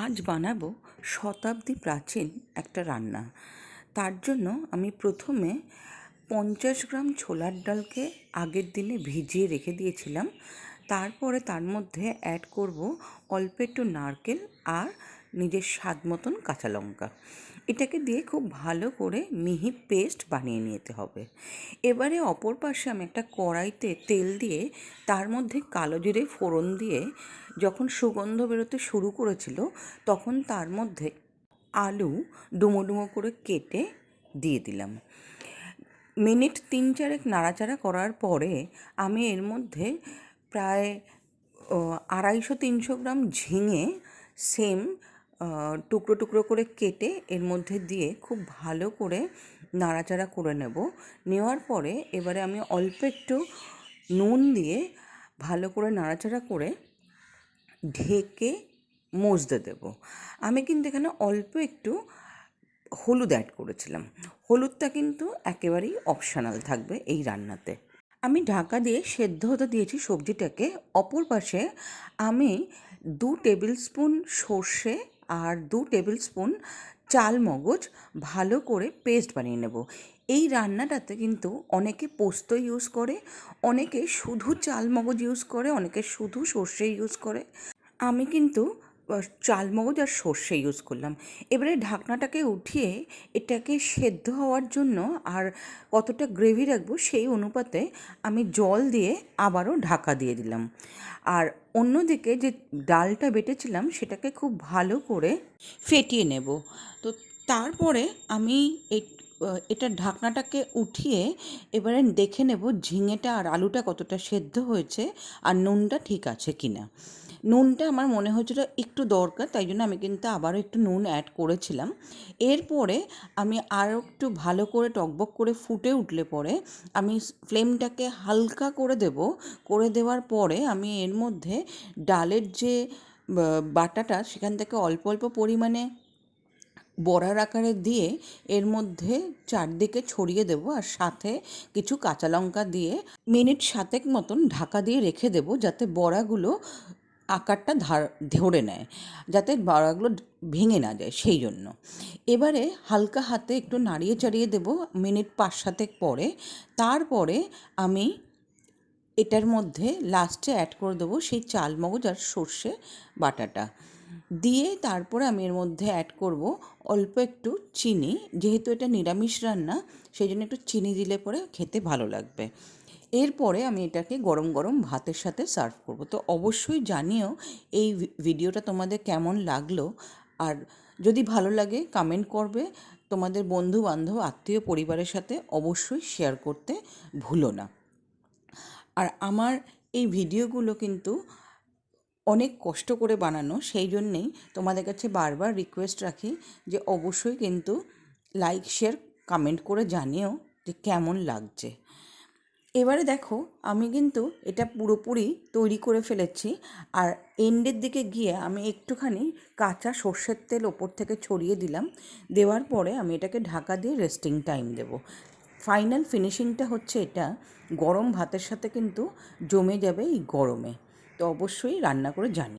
আজ বানাবো শতাব্দী প্রাচীন একটা রান্না। তার জন্য আমি প্রথমে পঞ্চাশ গ্রাম ছোলার ডালকে আগের দিনে ভিজিয়ে রেখে দিয়েছিলাম। তারপরে তার মধ্যে অ্যাড করব অল্প একটু নারকেল আর নিজের স্বাদ মতন কাঁচা লঙ্কা। এটাকে দিয়ে খুব ভালো করে মিহি পেস্ট বানিয়ে নিতে হবে। এবারে অপর পাশে আমি একটা কড়াইতে তেল দিয়ে, তার মধ্যে কালো জিরে ফোড়ন দিয়ে যখন সুগন্ধ বেরোতে শুরু করেছিল, তখন তার মধ্যে আলু ডুমো ডুমো করে কেটে দিয়ে দিলাম। মিনিট তিন চারেক নাড়াচাড়া করার পরে আমি এর মধ্যে প্রায় আড়াইশো তিনশো গ্রাম ঝিঙে, সেম টুকরো টুকরো করে কেটে এর মধ্যে দিয়ে খুব ভালো করে নাড়াচাড়া করে নেব। নেওয়ার পরে এবারে আমি অল্প একটু নুন দিয়ে ভালো করে নাড়াচাড়া করে ঢেকে মজতে দেবো। আমি কিন্তু এখানে অল্প একটু হলুদ অ্যাড করেছিলাম। হলুদটা কিন্তু একেবারেই অপশনাল থাকবে এই রান্নাতে। আমি ঢাকা দিয়ে সেদ্ধ হতে দিয়েছি সবজিটাকে। অপর পাশে আমি দু টেবিল স্পুন সর্ষে আর দু টেবিল স্পুন চাল মগজ ভালো করে পেস্ট বানিয়ে নেব। এই রান্নাটাতে কিন্তু অনেকে পোস্ত ইউজ করে, অনেকে শুধু চাল মগজ ইউজ করে, অনেকে শুধু সর্ষে ইউজ করে। আমি কিন্তু চালমগজ আর সর্ষে ইউজ করলাম। এবারে ঢাকনাটাকে উঠিয়ে এটাকে সেদ্ধ হওয়ার জন্য আর কতটা গ্রেভি রাখব সেই অনুপাতে আমি জল দিয়ে আবারও ঢাকা দিয়ে দিলাম। আর অন্যদিকে যে ডালটা বেটেছিলাম সেটাকে খুব ভালো করে ফেটিয়ে নেব। তো তারপরে আমি এটা ঢাকনাটাকে উঠিয়ে এবারে দেখে নেব ঝিঙেটা আর আলুটা কতটা সেদ্ধ হয়েছে আর নুনটা ঠিক আছে কিনা। নুনটা আমার মনে হয়েছিল একটু দরকার, তাই জন্য আমি কিন্তু আবারও একটু নুন অ্যাড করেছিলাম। এরপরে আমি আরও একটু ভালো করে টকবক করে ফুটে উঠলে পরে আমি ফ্লেমটাকে হালকা করে দেব। করে দেওয়ার পরে আমি এর মধ্যে ডালের যে বাটাটা সেখান থেকে অল্প অল্প পরিমাণে বড়ার আকারে দিয়ে এর মধ্যে চারদিকে ছড়িয়ে দেবো আর সাথে কিছু কাঁচা লঙ্কা দিয়ে মিনিট সাতেক মতন ঢাকা দিয়ে রেখে দেবো যাতে বড়াগুলো আকারটা ধার, ধরে নেয়, যাতে বড়াগুলো ভেঙে না যায় সেই জন্য। এবারে হালকা হাতে একটু নাড়িয়ে চাড়িয়ে দেবো মিনিট পাঁচ সাতেক পরে। তারপরে আমি এটার মধ্যে লাস্টে অ্যাড করে দেবো সেই চাল মগজ আর সর্ষে বাটাটা। দিয়ে তারপরে আমি এর মধ্যে অ্যাড করব অল্প একটু চিনি, যেহেতু এটা নিরামিষ রান্না, সেই জন্য একটু চিনি দিলে পরে খেতে ভালো লাগবে। এরপরে আমি এটাকে গরম গরম ভাতের সাথে সার্ভ করব। তো অবশ্যই জানিও এই ভিডিওটা তোমাদের কেমন লাগল। আর যদি ভালো লাগে কমেন্ট করবে। তোমাদের বন্ধু বান্ধব আত্মীয় পরিবারের সাথে অবশ্যই শেয়ার করতে ভুলো না। আর আমার এই ভিডিওগুলো কিন্তু অনেক কষ্ট করে বানানো, সেই জন্যেই তোমাদের কাছে বারবার রিকোয়েস্ট রাখি যে অবশ্যই কিন্তু লাইক শেয়ার কমেন্ট করে জানিও যে কেমন লাগছে। এবারে দেখো, আমি কিন্তু এটা পুরোপুরি তৈরি করে ফেলেছি। আর এন্ডের দিকে গিয়ে আমি একটুখানি কাঁচা সর্ষের তেল ওপর থেকে ছড়িয়ে দিলাম। দেওয়ার পরে আমি এটাকে ঢাকা দিয়ে রেস্টিং টাইম দেব। ফাইনাল ফিনিশিংটা হচ্ছে এটা, গরম ভাতের সাথে কিন্তু জমে যাবে এই গরমে। তো অবশ্যই রান্না করে জানি।